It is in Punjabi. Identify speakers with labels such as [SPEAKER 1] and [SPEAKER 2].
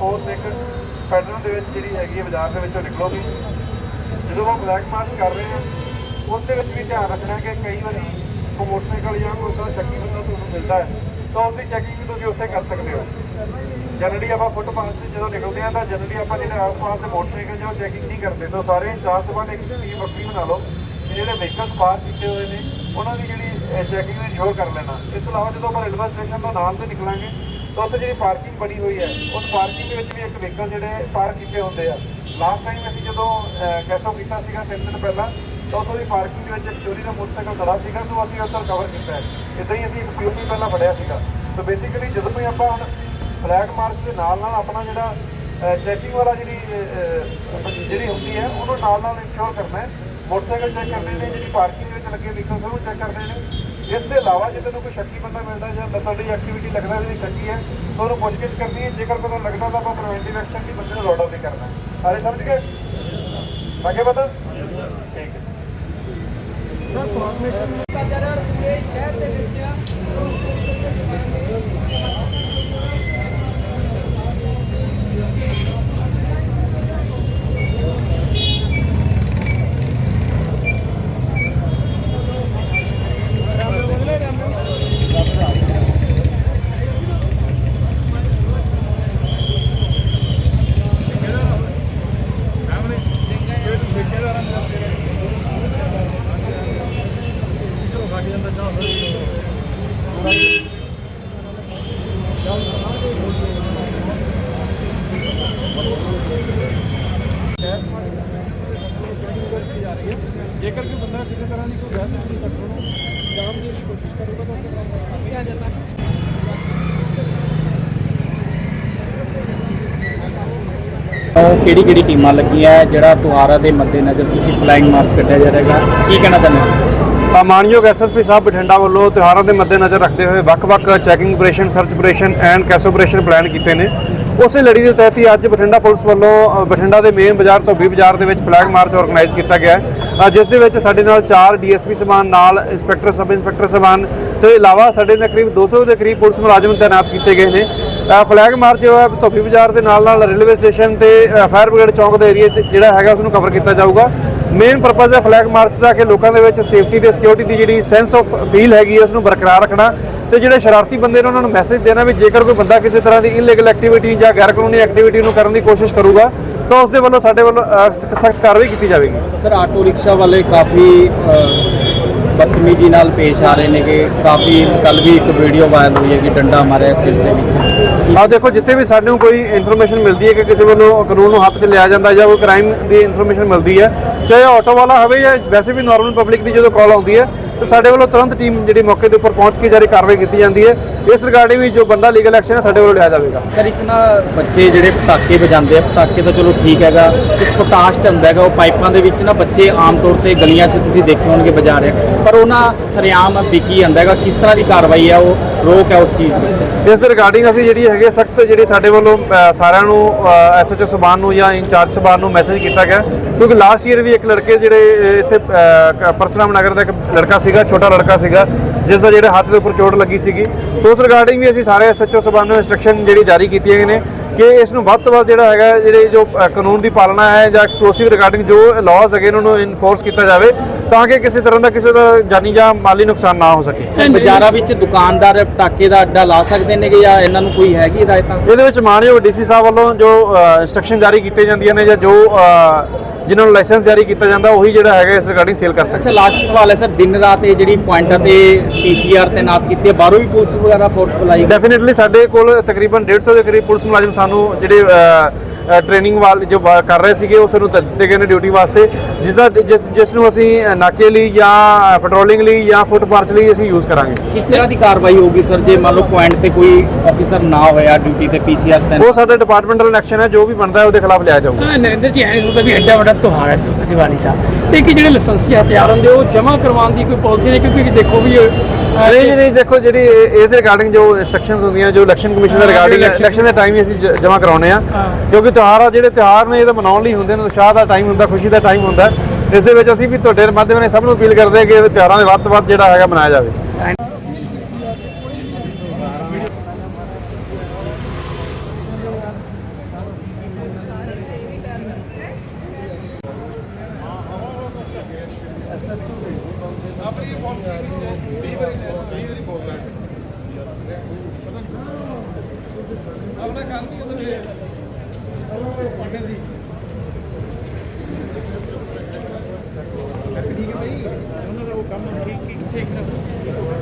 [SPEAKER 1] ਫੋਰਸ ਇੱਕ ਪੈਟਰਨ ਦੇ ਵਿੱਚ ਜਿਹੜੀ ਹੈਗੀ ਹੈ ਬਾਜ਼ਾਰ ਦੇ ਵਿੱਚੋਂ ਨਿਕਲੋਗੀ। ਜਦੋਂ ਉਹ ਬਲੈਕ ਮਾਰਚ ਕਰ ਰਹੇ ਆ ਉਸ ਦੇ ਵਿੱਚ ਵੀ ਧਿਆਨ ਰੱਖਣਾ ਕਿ ਕਈ ਵਾਰੀ ਕੋਈ ਮੋਟਰਸਾਈਕਲ ਜਾਂ ਕੋਈ ਉਹਦਾ ਚੱਕੀ ਬੰਦਾ ਤੁਹਾਨੂੰ ਮਿਲਦਾ ਹੈ, ਤਾਂ ਉਸ ਚੈਕਿੰਗ ਵੀ ਤੁਸੀਂ ਉੱਥੇ ਕਰ ਸਕਦੇ ਹੋ। ਜਨਰਲੀ ਆਪਾਂ ਫੁੱਟਪਾਥ ਤੇ ਜਦੋਂ ਨਿਕਲਦੇ ਆ ਤਾਂ ਜਨਰਲੀ ਆਪਾਂ ਜਿਹੜੇ ਆਸ-ਪਾਸ ਦੇ ਮੋਟਰਸਾਈਕਲ ਜਾਂ ਚੈਕਿੰਗ ਨਹੀਂ ਕਰਦੇ, ਤਾਂ ਸਾਰੇ ਚਾਰ ਸਵਾਲ ਇੱਕ ਟੀਮ ਵੱਖਰੀ ਬਣਾ ਲਓ ਕਿ ਜਿਹੜੇ ਵਹੀਕਲਸ ਪਾਰ ਕੀਤੇ ਹੋਏ ਨੇ, ਉਹਨਾਂ ਦੀ ਜਿਹੜੀ ਚੈਕਿੰਗ ਨੂੰ ਇੰਸ਼ੋਰ ਕਰ ਲੈਣਾ। ਇਸ ਤੋਂ ਇਲਾਵਾ ਜਦੋਂ ਆਪਾਂ ਰੇਲਵੇ ਸਟੇਸ਼ਨ ਤੋਂ ਨਾਲ ਤੇ ਨਿਕਲਾਂਗੇ ਤਾਂ ਉੱਥੇ ਜਿਹੜੀ ਪਾਰਕਿੰਗ ਬਣੀ ਹੋਈ ਹੈ, ਉਸ ਪਾਰਕਿੰਗ ਦੇ ਵਿੱਚ ਵੀ ਇੱਕ ਵਹੀਕਲ ਜਿਹੜੇ ਪਾਰਕ ਕੀਤੇ ਹੁੰਦੇ ਆ। ਲਾਸਟ ਟਾਈਮ ਅਸੀਂ ਜਦੋਂ ਕੈਸੋ ਕੀਤਾ ਸੀਗਾ ਤਿੰਨ ਦਿਨ ਪਹਿਲਾਂ, ਤਾਂ ਉੱਥੋਂ ਦੀ ਪਾਰਕਿੰਗ ਦੇ ਵਿੱਚ ਇੱਕ ਚੋਰੀ ਦਾ ਮੋਟਰਸਾਈਕਲ ਖੜਾ ਸੀਗਾ, ਤਾਂ ਅਸੀਂ ਉੱਥੇ ਕਵਰ ਕੀਤਾ ਹੈ। ਇਦਾਂ ਹੀ ਅਸੀਂ ਇੱਕ ਪੀਓਪੀ ਪਹਿਲਾਂ ਫੜਿਆ ਸੀਗਾ। ਸੋ ਬੇਸਿਕਲੀ ਜਦੋਂ ਵੀ ਆਪਾਂ ਹੁਣ ਫਲੈਗ ਮਾਰਚ ਦੇ ਨਾਲ ਨਾਲ ਆਪਣਾ ਜਿਹੜਾ ਚੈਕਿੰਗ ਵਾਲਾ ਜਿਹੜੀ ਜਿਹੜੀ ਹੁੰਦੀ ਹੈ, ਉਹਨੂੰ ਨਾਲ ਨਾਲ ਇੰਸ਼ੋਰ ਕਰਨਾ ਹੈ। ਮੋਟਰਸਾਈਕਲ ਚੈੱਕ ਕਰਦੇ ਨੇ, ਜਿਹੜੀ ਪਾਰਕਿੰਗ ਦੇ ਵਿੱਚ ਲੱਗੇ ਵਹੀਕਲ ਉਹਨੂੰ ਚੈੱਕ ਕਰਦੇ ਨੇ। ਇਸ ਦੇ ਇਲਾਵਾ ਜੇ ਤੁਹਾਨੂੰ ਕੋਈ ਸ਼ੱਕੀ ਬੰਦਾ ਮਿਲਦਾ ਜਾਂ ਤੁਹਾਡੀ ਐਕਟੀਵਿਟੀ ਲੱਗਦਾ ਜਿਹੜੀ ਸ਼ੱਕੀ ਹੈ, ਤਾਂ ਉਹਨੂੰ ਪੁੱਛਗਿੱਛ ਕਰਨੀ ਹੈ। ਜੇਕਰ ਪਤਾ ਲੱਗਦਾ ਤਾਂ ਆਪਾਂ ਪ੍ਰੀਵੈਂਟਿਵ ਐਕਸ਼ਨ ਦੀ ਬੰਦੇ ਨੂੰ ਆਰਡਰ ਨਹੀਂ ਕਰਨਾ ਸਾਰੇ ਸਮਝ ਗਏ? ਅੱਗੇ ਪਤਾ ਠੀਕ ਹੈ।
[SPEAKER 2] ਜੇਕਰ ਕੋਈ ਬੰਦਾ ਕਿਸੇ ਤਰ੍ਹਾਂ ਦੀ ਕੋਈ ਗੈਸ ਨਹੀਂ ਕੱਟਣ ਨੂੰ ਦੀ ਕੋਸ਼ਿਸ਼ ਕਰੂਗਾ ਤਾਂ ਉਹਦੇ ਆ ਜਾਂਦਾ।
[SPEAKER 3] ਕਿਹੜੀ ਕਿਹੜੀ ਟੀਮਾਂ ਲੱਗੀਆਂ, ਜਿਹੜਾ ਤਿਉਹਾਰਾਂ ਦੇ ਮੱਦੇਨਜ਼ਰ ਤੁਸੀਂ ਫਲਾਈਂਗ ਮਾਰਚ ਕੱਢਿਆ ਜਾ ਰਿਹਾ ਹੈਗਾ? ਕੀ ਕਹਿਣਾ ਚਾਹੁੰਦੇ
[SPEAKER 1] ਮਾਨਯੋਗ ਐਸਐਸਪੀ ਸਾਹਿਬ ਬਠਿੰਡਾ ਵੱਲੋਂ ਤਿਉਹਾਰਾਂ ਦੇ ਮੱਦੇਨਜ਼ਰ ਰੱਖਦੇ ਹੋਏ ਵੱਖ-ਵੱਖ checking operation, search operation and CASO operation plan ਕੀਤੇ ਨੇ। ਉਸੇ ਲੜੀ ਦੇ ਤਹਿਤ ਹੀ ਅੱਜ ਬਠਿੰਡਾ ਪੁਲਿਸ ਵੱਲੋਂ ਬਠਿੰਡਾ ਦੇ ਮੇਨ ਬਾਜ਼ਾਰ ਤੋਂ ਵੀ ਬਾਜ਼ਾਰ ਦੇ ਵਿੱਚ ਫਲੈਗ ਮਾਰਚ ਆਰਗੇਨਾਈਜ਼ ਕੀਤਾ ਗਿਆ ਹੈ। ਜਿਸ ਦੇ ਵਿੱਚ ਸਾਡੇ ਨਾਲ 4 ਡੀਐਸਪੀ ਸਮਾਨ, ਨਾਲ ਇੰਸਪੈਕਟਰ ਸਬ ਇੰਸਪੈਕਟਰ ਸਮਾਨ ਤੋਂ ਇਲਾਵਾ ਸਾਡੇ ਨਾਲ ਕਰੀਬ 200 ਦੇ ਕਰੀਬ ਪੁਲਿਸ ਮੁਲਾਜ਼ਮ ਤਾਇਨਾਤ ਕੀਤੇ ਗਏ ਨੇ। ਫਲੈਗ ਮਾਰਚ ਜੋ ਹੈ ਧੋਬੀ ਬਾਜ਼ਾਰ ਦੇ ਨਾਲ ਨਾਲ ਰੇਲਵੇ ਸਟੇਸ਼ਨ ਤੇ ਫਾਇਰ ਬ੍ਰਿਗੇਡ ਚੌਂਕ ਦੇ ਏਰੀਆ ਜਿਹੜਾ ਹੈਗਾ ਉਸ ਨੂੰ ਕਵਰ ਕੀਤਾ ਜਾਊਗਾ। ਮੇਨ ਪਰਪਸ ਹੈ ਫਲੈਗ ਮਾਰਚ ਦਾ ਕਿ ਲੋਕਾਂ ਦੇ ਵਿੱਚ ਸੇਫਟੀ ਤੇ ਸਿਕਿਉਰਿਟੀ ਦੀ ਜਿਹੜੀ ਸੈਂਸ ਆਫ ਫੀਲ ਹੈਗੀ ਹੈ ਉਸ ਨੂੰ ਬਰਕਰਾਰ ਰੱਖਣਾ। ਤੇ ਜਿਹੜੇ ਸ਼ਰਾਰਤੀ ਬੰਦੇ ਨੇ ਉਹਨਾਂ ਨੂੰ ਮੈਸੇਜ ਦੇਣਾ ਵੀ ਜੇਕਰ ਕੋਈ ਬੰਦਾ ਕਿਸੇ ਤਰ੍ਹਾਂ ਦੀ ਇਲੀਗਲ ਐਕਟੀਵਿਟੀ ਜਾਂ ਗੈਰ ਕਾਨੂੰਨੀ ਐਕਟੀਵਿਟੀ ਨੂੰ ਕਰਨ ਦੀ ਕੋਸ਼ਿਸ਼ ਕਰੂਗਾ ਤਾਂ ਉਸ ਦੇ ਵੱਲੋਂ ਸਾਡੇ ਵੱਲੋਂ ਸਖਤ ਕਾਰਵਾਈ ਕੀਤੀ ਜਾਵੇਗੀ।
[SPEAKER 3] ਸਰ ਆਟੋ ਰਿਕਸ਼ਾ ਵਾਲੇ ਕਾਫੀ ਅ, ਬਦਤਮੀਜੀ ਨਾਲ ਪੇਸ਼ ਆ ਰਹੇ ਨੇ ਕਿ ਕਾਫੀ ਕੱਲ ਵੀ ਇੱਕ ਵੀਡੀਓ ਵਾਇਰਲ ਹੋਈ ਹੈ ਕਿ ਡੰਡਾ ਮਾਰਿਆ ਸਿਰ ਦੇ ਵਿੱਚ।
[SPEAKER 1] ਆ ਦੇਖੋ, ਜਿੱਥੇ ਵੀ ਸਾਨੂੰ ਕੋਈ ਇਨਫੋਰਮੇਸ਼ਨ ਮਿਲਦੀ ਹੈ ਕਿ ਕਿਸੇ ਵੱਲੋਂ ਕਾਨੂੰਨ ਨੂੰ ਹੱਥ 'ਚ ਲਿਆ ਜਾਂਦਾ ਜਾਂ ਕੋਈ ਕ੍ਰਾਈਮ ਦੀ ਇਨਫੋਰਮੇਸ਼ਨ ਮਿਲਦੀ ਹੈ, ਚਾਹੇ ਆਟੋ ਵਾਲਾ ਹੋਵੇ ਜਾਂ ਵੈਸੇ ਵੀ ਨਾਰਮਲ ਪਬਲਿਕ ਦੀ ਜਦੋਂ ਕਾਲ ਆਉਂਦੀ ਹੈ, ਤਾਂ ਸਾਡੇ ਵੱਲੋਂ ਤੁਰੰਤ ਟੀਮ ਜਿਹੜੀ ਮੌਕੇ ਦੇ ਉੱਪਰ ਪਹੁੰਚ ਕੇ ਜਾਰੀ ਕਾਰਵਾਈ ਕੀਤੀ ਜਾਂਦੀ ਹੈ। ਇਸ ਰਿਗਾਰਡਿੰਗ ਵੀ ਜੋ ਬੰਦਾ ਲੀਗਲ ਐਕਸ਼ਨ ਹੈ, ਸਾਡੇ ਵੱਲੋਂ ਲਿਆ ਜਾਵੇਗਾ।
[SPEAKER 3] ਸਰ ਇੱਕ ਨਾ ਬੱਚੇ ਜਿਹੜੇ ਪਟਾਕੇ ਵਜਾਉਂਦੇ ਆ, ਪਟਾਕੇ ਤਾਂ ਚਲੋ ਠੀਕ ਹੈਗਾ, ਇੱਕ ਪੋਟਾਸ਼ ਹੁੰਦਾ ਹੈਗਾ, ਉਹ ਪਾਈਪਾਂ ਦੇ ਵਿੱਚ ਨਾ ਬੱਚੇ ਆਮ ਤੌਰ ਤੇ ਗਲੀਆਂ 'ਚ ਤੁਸੀਂ ਦੇਖੇ ਹੋਣਗੇ ਵਜਾ ਰਹੇ ਪਰ ਉਹਨਾਂ ਨਾ ਸਰਿਆਮ ਵਿਕੀ ਜਾਂਦਾ ਹੈਗਾ, ਕਿਸ ਤਰ੍ਹਾਂ ਦੀ ਕਾਰਵਾਈ ਹੈ ਉਹ? ਰੋਕ ਹੈ ਉਸ ਚੀਜ਼ ਦੀ।
[SPEAKER 1] ਇਸ ਦੇ ਰਿਗਾਰਡਿੰਗ ਅਸੀਂ ਜਿਹੜੀ ਹੈਗੇ ਸਖਤ ਜਿਹੜੇ ਸਾਡੇ ਵੱਲੋਂ ਸਾਰਿਆਂ ਨੂੰ ਐਸਐਚਓ ਸਬਾਨ ਨੂੰ ਜਾਂ ਇੰਚਾਰਜ ਸਬਾਨ ਨੂੰ ਮੈਸੇਜ ਕੀਤਾ ਗਿਆ। ਕਿਉਂਕਿ ਲਾਸਟ ਈਅਰ ਵੀ ਇੱਕ ਲੜਕੇ ਜਿਹੜੇ ਇੱਥੇ ਅ, ਪਰਸਰਾਮ ਨਗਰ ਦਾ ਇੱਕ ਲੜਕਾ ਸੀਗਾ ਛੋਟਾ ਲੜਕਾ ਸੀਗਾ ਜਿਸ ਦਾ ਜਿਹੜੇ ਹੱਥ ਦੇ ਉੱਪਰ ਚੋਟ ਲੱਗੀ ਸੀਗੀ। ਸੋ ਉਸ ਰਿਗਾਰਡਿੰਗ ਵੀ ਅਸੀਂ ਸਾਰੇ ਐਸਐਚਓ ਸਬਾਨ ਨੂੰ ਇਨਸਟਰਕਸ਼ਨ ਜਿਹੜੀ ਜਾਰੀ ਕੀਤੀਆਂ ਗਈਆਂ ਨੇ। ਕਿ ਇਸ ਨੂੰ ਵੱਧ ਤੋਂ ਵੱਧ ਜਿਹੜਾ ਹੈਗਾ ਜਿਹੜੇ ਜੋ ਕਾਨੂੰਨ ਦੀ ਪਾਲਣਾ ਹੈ ਜਾਂ ਐਕਸਪਲੋਸਿਵ ਰਿਗਾਰਡਿੰਗ ਜੋ ਲਾਜ਼ ਹੈਗੇ ਉਹਨਾਂ ਨੂੰ ਇਨਫੋਰਸ ਕੀਤਾ ਜਾਵੇ ਤਾਂ ਕਿ ਕਿਸੇ ਤਰ੍ਹਾਂ ਦਾ ਕਿਸੇ ਦਾ ਜਾਨੀ ਜਾਂ ਮਾਲੀ ਨੁਕਸਾਨ ਨਾ ਹੋ ਸਕੇ।
[SPEAKER 3] ਬਾਜ਼ਾਰਾਂ ਵਿੱਚ ਦੁਕਾਨਦਾਰ ਪਟਾਕੇ ਦਾ ਅੱਡਾ ਲਾ ਸਕਦੇ ਨੇ ਕਿ ਜਾਂ ਇਹਨਾਂ ਨੂੰ ਕੋਈ ਹੈਗੀ ਹਦਾਇਤਾਂ?
[SPEAKER 1] ਇਹਦੇ ਵਿੱਚ ਮਾਨਯੋਗ ਡੀਸੀ ਸਾਹਿਬ ਵੱਲੋਂ ਜੋ ਇਨਸਟਰਕਸ਼ਨ ਜਾਰੀ ਕੀਤੀਆਂ ਜਾਂਦੀਆਂ ਨੇ ਜਾਂ ਜੋ ਜਿਨ੍ਹਾਂ ਨੂੰ ਲਾਇਸੈਂਸ ਜਾਰੀ ਕੀਤਾ ਜਾਂਦਾ ਉਹੀ ਜਿਹੜਾ ਹੈਗਾ ਇਸ ਰਿਗਾਰਡਿੰਗ ਸੇਲ ਕਰ ਸਕਦੇ।
[SPEAKER 3] ਅੱਛਾ ਲਾਸਟ ਸਵਾਲ ਹੈ ਸਰ ਦਿਨ ਰਾਤ ਇਹ ਜਿਹੜੀ ਪੁਆਇੰਟਾਂ ਤੇ ਪੀਸੀਆਰ ਤੈਨਾਤ ਕੀਤੀ ਹੈ ਬਾਹਰੋਂ ਵੀ ਪੁਲਿਸ ਵਗੈਰਾ ਫੋਰਸ ਬੁਲਾਈ
[SPEAKER 1] ਡੈਫੀਨਿਟਲੀ ਸਾਡੇ ਕੋਲ ਤਕਰੀਬਨ 150 ਦੇ ਕਰੀਬ ਪੁਲਿਸ ਮੁਲਾਜ਼ਮ ਸਾਨੂੰ ਜਿਹੜੇ ਟ੍ਰੇਨਿੰਗ ਵਾਲ ਜੋ ਕਰ ਰਹੇ ਸੀਗੇ ਉਸ ਨੂੰ ਦਿੱਤੇ ਗਏ ਨੇ ਡਿਊਟੀ ਵਾਸਤੇ। ਜਿਸ ਦਾ ਜਿਸ ਨੂੰ ਅਸੀਂ ਨਾਕੇ ਲਈ ਜਾਂ ਪੈਟਰੋਲਿੰਗ ਲਈ ਜਾਂ ਫੁੱਟ ਮਾਰਚ ਲਈ ਅਸੀਂ ਯੂਜ਼ ਕਰਾਂਗੇ।
[SPEAKER 3] ਕਿਸ ਤਰ੍ਹਾਂ ਦੀ ਕਾਰਵਾਈ ਹੋਊਗੀ ਸਰ? ਜੇ ਮੰਨ ਲਓ ਪੁਆਇੰਟ ਤੇ ਕੋਈ ਆਫੀਸਰ ਨਾ ਹੋਇਆ ਡਿਊਟੀ ਤੇ ਪੀਸੀਆਰ ਤੈਨਾਤ
[SPEAKER 1] ਉਹ ਸਾਡਾ ਡਿਪਾਰਟਮੈਂਟਲ ਐਕਸ਼ਨ ਹੈ ਜੋ ਵੀ ਬਣਦਾ ਹੈ ਉਹਦੇ ਖਿਲਾਫ ਲਿਆ ਜਾਊਗਾ।
[SPEAKER 4] ਹਾਂ, ਨਰਿੰਦਰ ਜੀ ਐਂ ਹੁੰਦਾ ਵੀ ਐਡਾ ਵੱਡਾ ਤਿਉਹਾਰ ਹੈ ਦੀਵਾਲੀ ਦਾ। ਤੇ ਕਿ ਜਿਹੜੇ ਲਾਇਸੈਂਸੀ ਹਥਿਆਰ ਹੁੰਦੇ ਉਹ ਜਮ੍ਹਾਂ ਕਰਵਾਉਣ ਦੀ ਕੋਈ ਪਾਲਿਸੀ ਨਹੀਂ ਕਿਉਂਕਿ ਦੇਖੋ ਵੀ
[SPEAKER 1] ਨਹੀਂ ਨਹੀਂ ਦੇਖੋ ਜਿਹੜੀ ਇਹ- ਇਹਦੇ ਰਿਗਾਰਡਿੰਗ ਜੋ ਇਨਸਟਰਕਸ਼ਨਸ ਹੁੰਦੀਆਂ ਜੋ ਇਲੈਕਸ਼ਨ ਕਮਿਸ਼ਨ ਦੇ ਰਿਗਾਰਡਿੰਗ ਇਲੈਕਸ਼ਨ ਦੇ ਟਾਈਮ ਹੀ ਅਸੀਂ ਜਮ੍ਹਾਂ ਕਰਾਉਨੇ ਆ। ਕਿਉਂਕਿ ਤਿਉਹਾਰ ਆ, ਜਿਹੜੇ ਤਿਉਹਾਰ ਨੇ, ਇਹ ਤਾਂ ਮਨਾਉਣ ਲਈ ਹੁੰਦੇ ਨੇ ਉਤਸ਼ਾਹ ਦਾ ਟਾਈਮ ਹੁੰਦਾ, ਖੁਸ਼ੀ ਦਾ ਟਾਈਮ ਹੁੰਦਾ। ਇਸ ਦੇ ਵਿੱਚ ਅਸੀਂ ਵੀ ਤੁਹਾਡੇ ਮਾਧਿਅਮ ਨਾਲ ਸਭ ਨੂੰ ਅਪੀਲ ਕਰਦੇ ਹਾਂ ਕਿ ਤਿਉਹਾਰਾਂ ਦੇ ਵੱਧ ਤੋਂ ਵੱਧ ਜਿਹੜਾ ਹੈਗਾ ਮਨਾਇਆ ਜਾਵੇ।
[SPEAKER 2] ਠੀਕ ਹੈ ਭਾਈ ਉਹਨਾਂ ਦਾ ਉਹ ਕੰਮ ਠੀਕ ਠੀਕ ਠੀਕ ਨਾ।